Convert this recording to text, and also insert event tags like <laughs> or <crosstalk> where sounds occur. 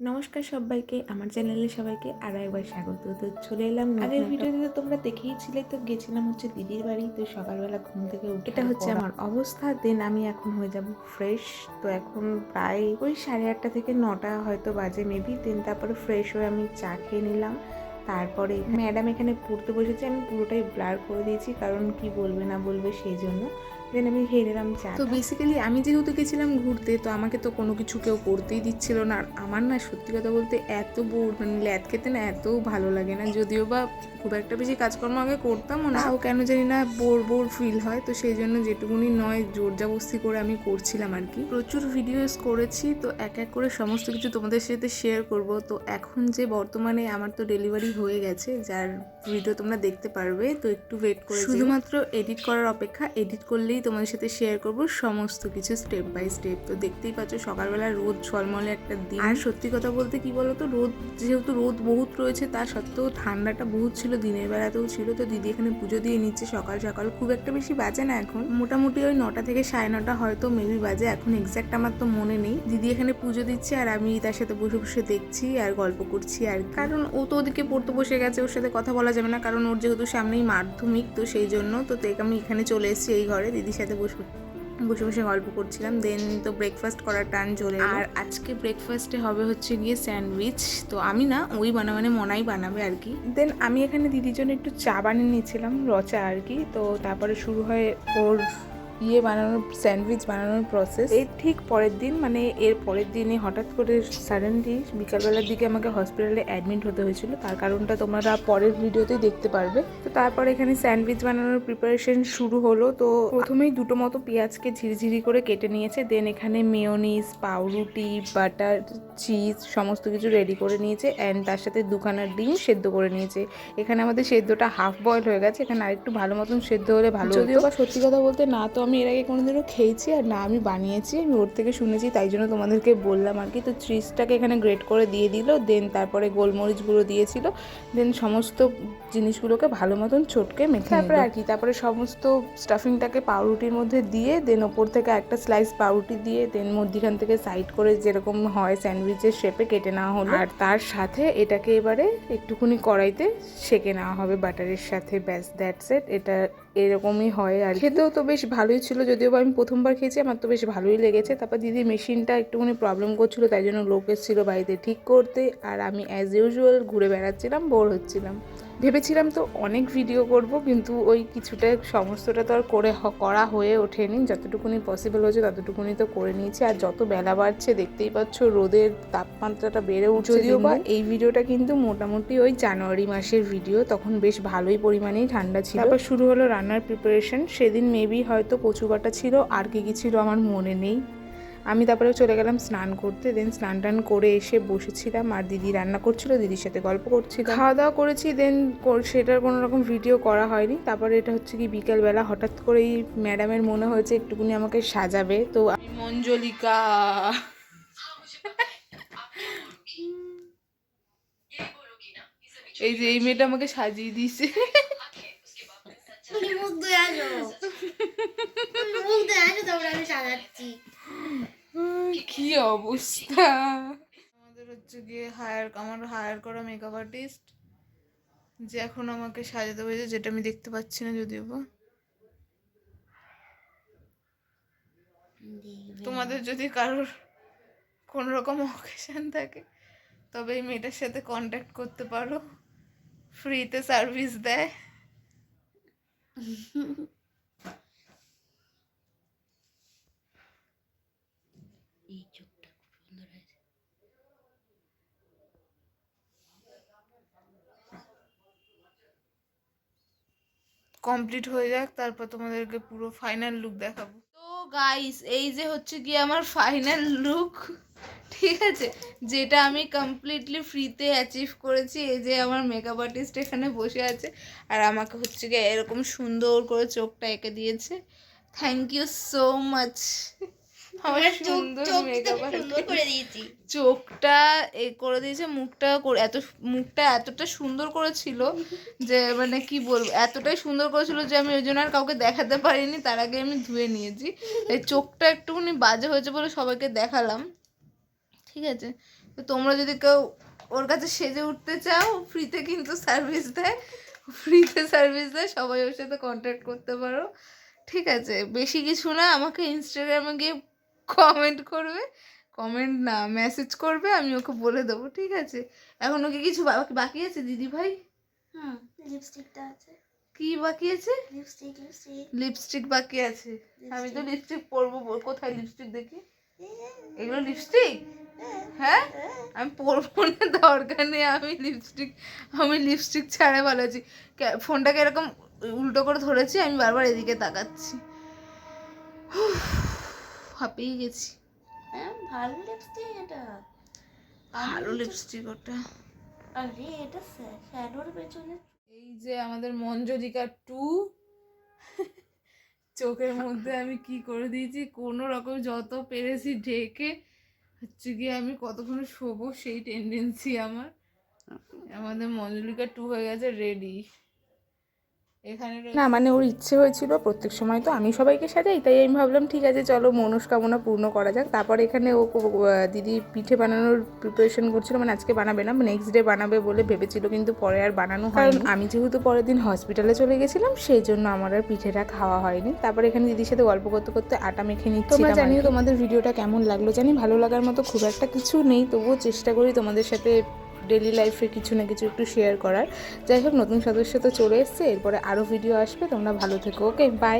নমস্কার সবাইকে আমার চ্যানেলে সবাইকে আরও একবার স্বাগত। তো চলে এলাম আগের ভিডিওতে তো তোমরা দেখেইছিলে তো গেছিলাম হচ্ছে দিদির বাড়ি তো সকালবেলা ঘুম থেকে উঠে এটা হচ্ছে আমার অবস্থা দেন আমি এখন হয়ে যাব ফ্রেশ তো এখন প্রায় ওই সাড়ে আটটা থেকে নটা হয়তো বাজে মেবি দেন তারপরে ফ্রেশ হয়ে আমি চা খেয়ে নিলাম। তারপরে ম্যাডাম এখানে পড়তে বসেছে আমি পুরোটাই ব্লার করে দিয়েছি কারণ কি বলবে না বলবে সেই জন্য। দেন আমি খেয়ে নিলাম চা তো বেসিক্যালি আমি যেহেতু গেছিলাম ঘুরতে তো আমাকে তো কোনো কিছু কেউ করতেই দিচ্ছিল না। আর আমার না সত্যি কথা বলতে এত বোর মানে ল্যাদ খেতে না এত ভালো লাগে না। যদিও বা খুব একটা বেশি কাজকর্ম আগে করতামও না। তাও কেন জানি না বোর বোর ফিল হয়। তো সেই জন্য যেটুকুনি নয় জোর জাবস্তি করে আমি করছিলাম আর কি। প্রচুর ভিডিওস করেছি তো এক এক করে সমস্ত কিছু তোমাদের সাথে শেয়ার করব। তো এখন যে বর্তমানে আমার তো ডেলিভারি হয়ে গেছে যার ভিডিও তোমরা দেখতে পারবে তো একটু ওয়েট করে শুধুমাত্র এডিট করার অপেক্ষা এডিট করলেই তোমাদের সাথে শেয়ার করব সমস্ত কিছু স্টেপ বাই স্টেপ তো দেখতেই পাচ্ছ সকালবেলা রোদ ঝলমলে একটা দিন। আর সত্যি কথা বলতে কি বলতো রোদ যেহেতু রোদ বহুত রয়েছে তা সত্ত্বেও ঠান্ডাটা বহুত ছিল দিনের বেলাতেও ছিল। তো দিদি এখানে পুজো দিয়ে নিচ্ছে সকাল সকাল। খুব একটা বেশি বাজে না এখন। মোটামুটি ওই নটা থেকে সাড়ে নটা হয়তো মেবি বাজে এখন এক্স্যাক্ট আমার তো মনে নেই। দিদি এখানে পুজো দিচ্ছে আর আমি তার সাথে বসে বসে দেখছি আর গল্প করছি আর কারণ ও তো ওদিকে পড়তে বসে গেছে ওর সাথে কথা বলা যাবে না কারণ ওর যেহেতু সামনেই মাধ্যমিক তো সেই জন্য তো আমি এখানে চলে এসেছি এই ঘরে। দিদির সাথে বসে বসে বসে গল্প করছিলাম। দেন তো ব্রেকফাস্ট করার টান চলে আর আজকে ব্রেকফাস্টে হবে হচ্ছে গিয়ে স্যান্ডউইচ তো আমি না ওই বানাবানে মানে মনাই বানাবে আর কি। দেন আমি এখানে দিদির জন্য একটু চা বানিয়ে নিয়েছিলাম রচা আর কি। তো তারপরে শুরু হয় ওর ইয়ে বানানোর স্যান্ডউইচ বানানোর প্রসেস এর ঠিক পরের দিন মানে এর পরের দিনে হঠাৎ করে সাডেনলি বিকালবেলার দিকে আমাকে হসপিটালে অ্যাডমিট হতে হয়েছিল। তার কারণটা তোমরা পরের ভিডিওতেই দেখতে পারবে। তো তারপর এখানে স্যান্ডউইচ বানানোর প্রিপারেশন শুরু হলো। তো প্রথমেই দুটো মতো পেঁয়াজকে ঝিরিঝিরি করে কেটে নিয়েছে। দেন এখানে মেয়নিস পাউরুটি বাটার চিজ সমস্ত কিছু রেডি করে নিয়েছে। অ্যান্ড তার সাথে দুখানা ডিম সেদ্ধ করে নিয়েছে। এখানে আমাদের সেদ্ধটা হাফ বয়েল হয়ে গেছে। এখানে আরেকটু ভালো মতন সেদ্ধ হলে ভালো যদিও বা সত্যি কথা বলতে না তো আমি এর আগে কোনোদিনও খেয়েছি আর না আমি বানিয়েছি আমি ওর থেকে শুনেছি তাই জন্য তোমাদেরকে বললাম আর কি। তো চিজটাকে এখানে গ্রেট করে দিয়ে দিল দেন তারপরে গোলমরিচ গুঁড়ো দিয়েছিল দেন সমস্ত জিনিসগুলোকে ভালো মতন চটকে মেখে তারপরে আর কি তারপরে সমস্ত স্টাফিংটাকে পাউরুটির মধ্যে দিয়ে দেন ওপর থেকে একটা স্লাইস পাউরুটি দিয়ে দেন মধ্যিখান থেকে সাইড করে যেরকম হয় স্যান্ডউইচের শেপে কেটে নেওয়া হলো। আর তার সাথে এটাকে এবারে একটুখানি কড়াইতে সেকে নেওয়া হবে বাটারের সাথে ব্যাস দ্যাটস এট এটা এরকমই হয় আর খেতেও তো বেশ ভালোই ছিল, যদিও আমি প্রথমবার খেয়েছি, আমার তো বেশ ভালোই লেগেছে। তারপর দিদি মেশিনটা একটুখানি প্রবলেম করছিল, তাই জন্য লোক এসেছিল বাড়িতে ঠিক করতে। আর আমি অ্যাজ ইউজুয়াল ঘুরে বেড়াচ্ছিলাম বোর হচ্ছিলাম। ভেবেছিলাম তো অনেক ভিডিও করব কিন্তু ওই কিছুটা সমস্তটা তো আর করে করা হয়ে ওঠেনি। যতটুকুনি পসিবল হয়েছে ততটুকুনি তো করে নিয়েছি। আর যত বেলা বাড়ছে দেখতেই পাচ্ছ রোদের তাপমাত্রাটা বেড়ে উঠছে যদিও বা এই ভিডিওটা কিন্তু মোটামুটি ওই জানুয়ারি মাসের ভিডিও তখন বেশ ভালোই পরিমাণেই ঠান্ডা ছিল। তারপর শুরু হলো রান্নার প্রিপারেশন সেদিন মেবি হয়তো কচু বাটা ছিল আর কি কি ছিল আমার মনে নেই। আমি তারপরে চলে গেলাম স্নান করতে দেন স্নান টান করে এসে বসেছিলাম আর দিদি রান্না করছিল দিদির সাথে গল্প করছিলাম। খাওয়া দাওয়া করেছি দেন সেটার কোনো রকম ভিডিও করা হয়নি। তারপরে এটা হচ্ছে কি বিকেলবেলা হঠাৎ করেই ম্যাডামের মনে হয়েছে একটুকুনি আমাকে সাজাবে তো মঞ্জলিকা। এই যে এই মেয়েটা আমাকে সাজিয়ে দিয়েছে। মুখ ধুয়ে আসো। মুখ ধুয়ে আসো তারপরে আমি সাজাচ্ছি। কি অবস্থা? আমাদের হচ্ছে গিয়ে হায়ার আমার হায়ার করা মেকআপ আর্টিস্ট যে এখন আমাকে সাজাতে হয়েছে যেটা আমি দেখতে পাচ্ছি না যদিও বা। তোমাদের যদি কারোর কোনো রকম অকেশন থাকে তবে এই মেয়েটার সাথে কন্ট্যাক্ট করতে পারো। ফ্রিতে সার্ভিস দেয়। <laughs> এই চোখটা খুব সুন্দর হয়েছে কমপ্লিট হয়ে যাক, তারপর তোমাদেরকে পুরো ফাইনাল লুক দেখাবো। তো গাইস এই যে হচ্ছে কি আমার ফাইনাল লুক ঠিক আছে? যেটা আমি কমপ্লিটলি ফ্রিতে অ্যাচিভ করেছি, এই যে আমার মেকআপ আর্টিস্ট এখানে বসে আছে, আর আমাকে হচ্ছে কি এরকম সুন্দর করে চোখটা এঁকে দিয়েছে। থ্যাংক ইউ সো মাচ আমার সুন্দর চোখটা মেকআপ সুন্দর করে দিয়েছি। চোখটা এ করে দিয়েছে মুখটা এত মুখটা এতটা সুন্দর করেছিল যে মানে কি বলব এতটাই সুন্দর করেছিল যে আমি ওই জন্য আর কাউকে দেখাতে পারিনি তার আগে আমি ধুয়ে নিয়েছি। এই চোখটা একটুখানি বাজে হয়েছে বলে সবাইকে দেখালাম। ঠিক আছে? তো তোমরা যদি কেউ ওর কাছে সেজে উঠতে চাও ফ্রিতে কিন্তু সার্ভিস দেয়। ফ্রিতে সার্ভিস দেয় সবাই ওর সাথে কন্ট্যাক্ট করতে পারো। ঠিক আছে? বেশি কিছু না আমাকে ইনস্টাগ্রামে গিয়ে কমেন্ট করবে কমেন্ট না মেসেজ করবে আমি ওকে বলে দেবো ঠিক আছে? এখনও কি কিছু বাকি বাকি আছে দিদি ভাই হুম লিপস্টিকটা আছে। কি বাকি আছে? লিপস্টিক লিপস্টিক লিপস্টিক বাকি আছে। আমি তো লিপস্টিক পরবো কোথায় লিপস্টিক দেখি? এগুলো লিপস্টিক হ্যাঁ। আমি পরবো না দরকার নেই আমি লিপস্টিক আমি লিপস্টিক ছাড়া ভালো আছি। ফোনটাকে এরকম উল্টো করে ধরেছি আমি বারবার এদিকে তাকাচ্ছি। উফ, গেছি। হ্যাঁ ভালো লিপস্টিক এটা। ভালো লিপস্টিক ওটা। আরে এটা শ্যাডোর পেছনে এই যে আমাদের মঞ্জলিকা টু। চোখের মধ্যে আমি কি করে দিয়েছি? কোনো রকম যত পেরেছি ঢেকে হচ্ছে গিয়ে আমি কতক্ষণ শোবো সেই টেন্ডেন্সি আমার। আমাদের মঞ্জলিকা টু হয়ে গেছে রেডি এখানে না মানে ওর ইচ্ছে হয়েছিল প্রত্যেক সময় তো আমি সবাইকে সাজাই তাই আমি ভাবলাম ঠিক আছে চলো মনস্কামনা পূর্ণ করা যাক। তারপর এখানে ও দিদি পিঠে বানানোর প্রিপারেশন করছিল মানে আজকে বানাবে না নেক্সট ডে বানাবে বলে ভেবেছিল কিন্তু পরে আর বানানো হয় কারণ আমি যেহেতু পরের দিন হসপিটালে চলে গেছিলাম সেই জন্য আমার আর পিঠেটা খাওয়া হয়নি। তারপর এখানে দিদির সাথে গল্প করতে করতে আটা মেখে নিচ্ছি তোমরা জানিও তোমাদের ভিডিওটা কেমন লাগল? জানি ভালো লাগার মতো খুব একটা কিছু নেই তবুও চেষ্টা করি তোমাদের সাথে ডেলি লাইফে কিছু না কিছু একটু শেয়ার করার। যাই হোক, নতুন সদস্য তো চলে এসছে, এরপরে আরও ভিডিও আসবে, তোমরা ভালো থেকো ওকে বাই